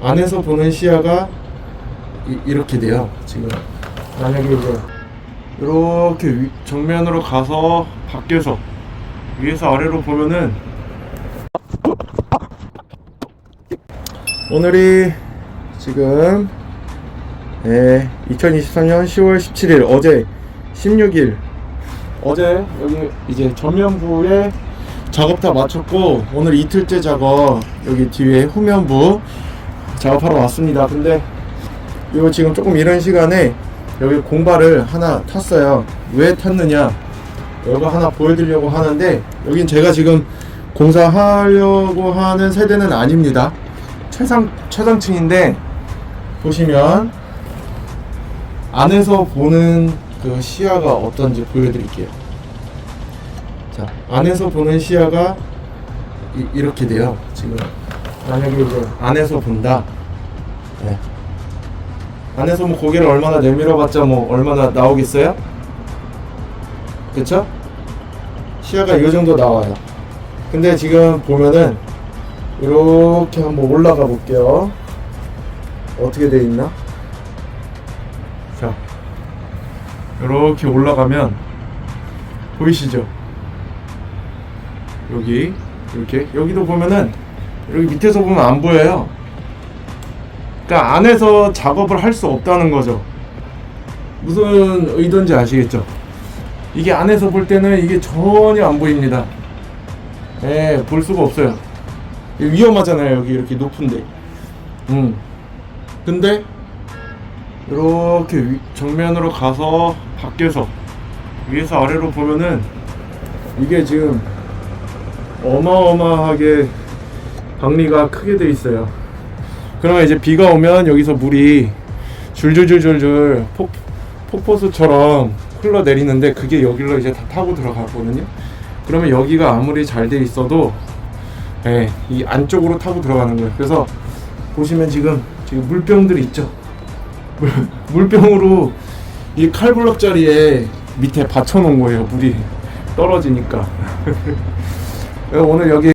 안에서 보는 시야가 이, 렇게 돼요. 지금 만약에 이제 이렇게 위- 정면으로 가서 밖에서 위에서 아래로 보면은 오늘이 지금 예, 2023년 10월 17일 어제 16일 어제 여기 이제 전면부에 작업 다 마쳤고 오늘 이틀째 작업 여기 뒤에 후면부 작업하러 왔습니다. 근데 이거 지금 조금 이런 시간에 여기 공발을 하나 탔어요. 왜 탔느냐? 이거 하나 보여드리려고 하는데 여긴 제가 지금 공사하려고 하는 세대는 아닙니다. 최상 최상층인데 보시면 안에서 보는 그 시야가 어떤지 보여드릴게요. 자, 안에서 보는 시야가 이, 렇게 돼요. 지금 만약에 이제 안에서 본다. 네. 안에서 뭐 고개를 얼마나 내밀어봤자 뭐 얼마나 나오겠어요? 그쵸? 시야가 이 정도 나와요. 근데 지금 보면은 이렇게 한번 올라가 볼게요. 어떻게 돼 있나? 자, 이렇게 올라가면 보이시죠? 여기 이렇게 여기도 보면은 여기 밑에서 보면 안 보여요. 그러니까 안에서 작업을 할 수 없다는 거죠. 무슨 의도인지 아시겠죠? 이게 안에서 볼 때는 이게 전혀 안 보입니다. 예, 볼 수가 없어요. 위험하잖아요. 여기 이렇게 높은데. 음. 근데 이렇게 위- 정면으로 가서 밖에서 위에서 아래로 보면은 이게 지금 어마어마하게 방리가 크게 돼 있어요. 그러면 이제 비가 오면 여기서 물이 줄줄줄줄줄 폭, 폭포수처럼 흘러내리는데 그게 여기로 이제 다 타고 들어가거든요. 그러면 여기가 아무리 잘 돼 있어도 예, 이 안쪽으로 타고 들어가는 거예요. 그래서 보시면 지금 지금 물병들 있죠. 물, 물병으로 이 칼블럭 자리에 밑에 받쳐 놓은 거예요. 물이 떨어지니까. 오늘 여기